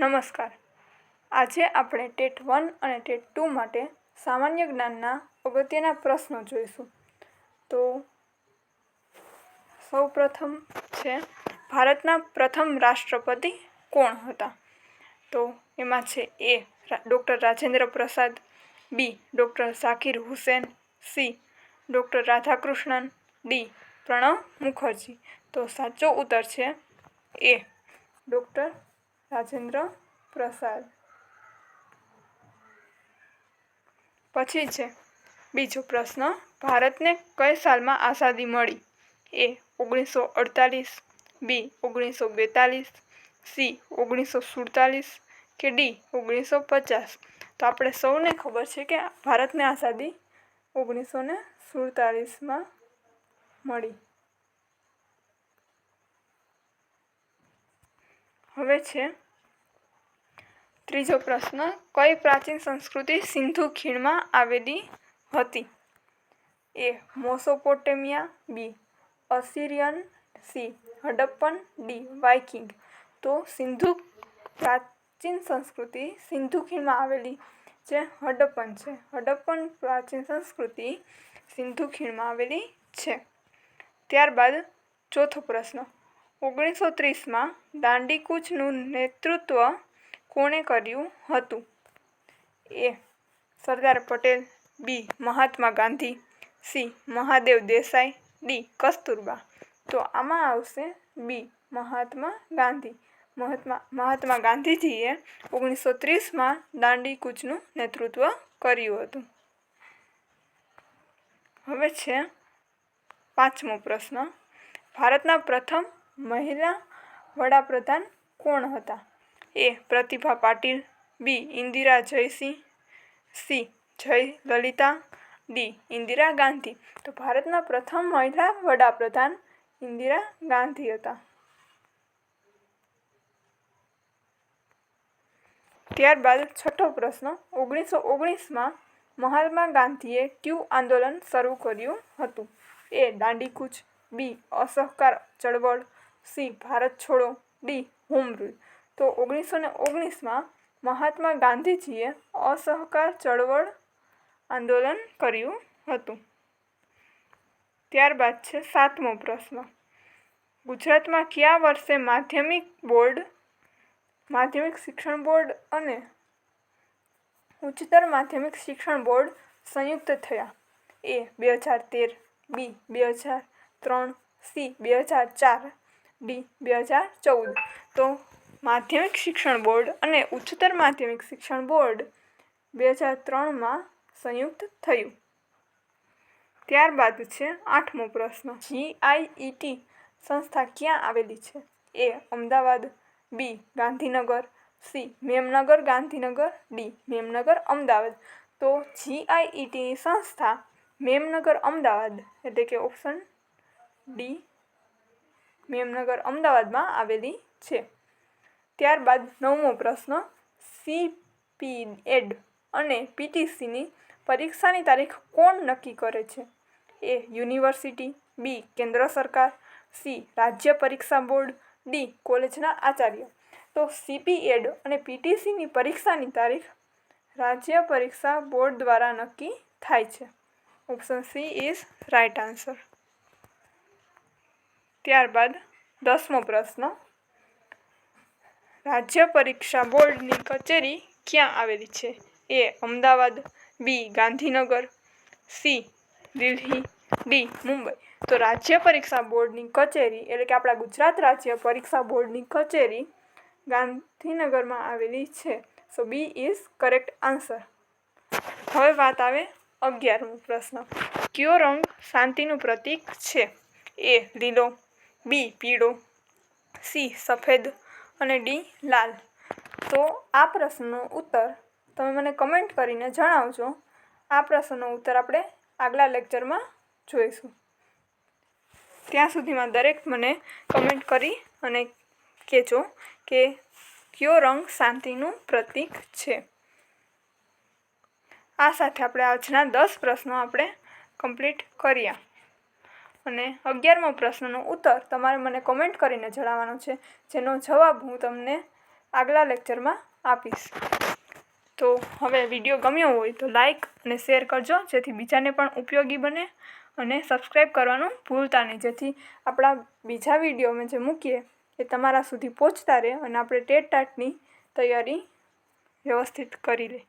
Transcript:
નમસ્કાર. આજે આપણે ટેટ વન અને ટેટ ટુ માટે સામાન્ય જ્ઞાનના અગત્યના પ્રશ્નો જોઈશું. તો સૌ પ્રથમ છે, ભારતના પ્રથમ રાષ્ટ્રપતિ કોણ હતા? તો એમાં છે A doctor Rajendra Prasad, B doctor Zakir Hussain, C doctor Radhakrishnan, D Pranab Mukherjee. તો સાચો ઉત્તર છે એ ડૉક્ટર રાજેન્દ્ર પ્રસાદ. પછી છે, બીજો પ્રશ્ન, ભારતને કઈ સાલમાં આઝાદી મળી? એ, ઓગણીસો અડતાલીસ, બી, ઓગણીસો બેતાલીસ, સી, ઓગણીસો સુડતાલીસ કે ડી, ઓગણીસો પચાસ? તો આપણે સૌને ખબર છે કે ભારતને આઝાદી ઓગણીસો ને સુડતાલીસમાં મળી. હવે છે. ત્રીજો પ્રશ્ન, કઈ પ્રાચીન સંસ્કૃતિ સિંધુ ખીણમાં આવેલી હતી? A, Mesopotamia, B, Assyrian, C, Harappan, D, Viking. તો સિંધુ પ્રાચીન સંસ્કૃતિ સિંધુ ખીણમાં આવેલી જે હડપ્પન છે. હડપ્પન પ્રાચીન સંસ્કૃતિ સિંધુ ખીણમાં આવેલી છે. ત્યારબાદ ચોથો પ્રશ્ન ઓગણીસો ત્રીસમાં દાંડીકૂચનું નેતૃત્વ કોણે કર્યું હતું? A. Sardar Patel, B. Mahatma Gandhi, C. Mahadev Desai, D. Kasturba. તો આમાં આવશે બી. મહાત્મા ગાંધી. મહાત્મા મહાત્મા ગાંધીજીએ ઓગણીસો ત્રીસમાં દાંડી કૂચનું નેતૃત્વ કર્યું હતું. હવે છે પાંચમો પ્રશ્ન. ભારતના પ્રથમ મહિલા વડાપ્રધાન કોણ હતા? A. Pratibha Patil. B. Indira Jaising. C. Jaya Lalitha D. Indira Gandhi. તો ભારતના પ્રથમ મહિલા વડાપ્રધાન ઇન્દિરા ગાંધી હતા. ત્યારબાદ છઠ્ઠો પ્રશ્ન. ઓગણીસો ઓગણીસમાં મહાત્મા ગાંધીએ ક્યુ આંદોલન શરૂ કર્યું હતું? એ. દાંડીકૂચ બી. અસહકાર ચળવળ. સી, ભારત છોડો. ડી હોમ રૂલ તો ઓગણીસો ને ઓગણીસમાં મહાત્મા ગાંધીજીએ અસહકાર ચળવળ આંદોલન કર્યું હતું. ત્યારબાદ છે સાતમો પ્રશ્ન. ગુજરાતમાં કયા વર્ષે માધ્યમિક બોર્ડ, માધ્યમિક શિક્ષણ બોર્ડ અને ઉચ્ચતર માધ્યમિક શિક્ષણ બોર્ડ સંયુક્ત થયા? એ, બે હજાર તેર, બી, બે હજાર ત્રણ, સી, બે હજાર ચાર. ડી, બે હજાર ચૌદ. તો માધ્યમિક શિક્ષણ બોર્ડ અને ઉચ્ચતર માધ્યમિક શિક્ષણ બોર્ડ બે હજાર ત્રણમાં સંયુક્ત થયું. ત્યારબાદ છે આઠમો પ્રશ્ન. જીઆઈઈટી સંસ્થા ક્યાં આવેલી છે? A Ahmedabad, B Gandhinagar, C Memnagar, Gandhinagar, D Memnagar, Ahmedabad. તો જીઆઈઈટીની સંસ્થા મેમનગર, અમદાવાદ. એટલે કે ઓપ્શન ડી મેમનગર અમદાવાદમાં આવેલી છે. ત્યારબાદ નવમો પ્રશ્ન સીપી એડ અને પીટીસીની પરીક્ષાની તારીખ કોણ નક્કી કરે છે? એ યુનિવર્સિટી, બી કેન્દ્ર સરકાર, સી રાજ્ય પરીક્ષા બોર્ડ, ડી કોલેજના આચાર્ય. તો સીપી એડ અને પીટીસીની પરીક્ષાની તારીખ રાજ્ય પરીક્ષા બોર્ડ દ્વારા નક્કી થાય છે. Option C is right answer. ત્યારબાદ દસમો પ્રશ્ન. રાજ્ય પરીક્ષા બોર્ડની કચેરી ક્યાં આવેલી છે? A Ahmedabad, B Gandhinagar, C Delhi, D Mumbai. તો રાજ્ય પરીક્ષા બોર્ડની કચેરી એટલે કે આપણા ગુજરાત રાજ્ય પરીક્ષા બોર્ડની કચેરી ગાંધીનગરમાં આવેલી છે. So B is correct answer હવે વાત આવે અગિયારમો પ્રશ્ન. કયો રંગ શાંતિનું પ્રતીક છે? એ લીલો બી, પીળો, સી, સફેદ અને ડી, લાલ. તો આ પ્રશ્નનો ઉત્તર તમે મને કમેન્ટ કરીને જણાવજો. આ પ્રશ્નનો ઉત્તર આપણે આગલા લેક્ચરમાં જોઈશું. ત્યાં સુધીમાં દરેક મને કમેન્ટ કરી અને કહેજો કે કયો રંગ શાંતિનું પ્રતીક છે. આ સાથે આપણે આજના દસ પ્રશ્નો આપણે કમ્પ્લીટ કર્યા. અને અગિયારમો પ્રશ્નનો ઉત્તર તમારે મને કોમેન્ટ કરીને જણાવવાનો છે, જેનો જવાબ હું તમને આગલા લેક્ચરમાં આપીશ. તો હવે વીડિયો ગમ્યો હોય તો લાઈક અને શેર કરજો, જેથી બીજાને પણ ઉપયોગી બને અને સબસ્ક્રાઈબ કરવાનું ભૂલતા નહીં. જેથી આપણા બીજા વીડિયો અમે જે મૂકીએ એ તમારા સુધી પહોંચતા રહે અને આપણે ટેટ ટાટની તૈયારી વ્યવસ્થિત કરી લે.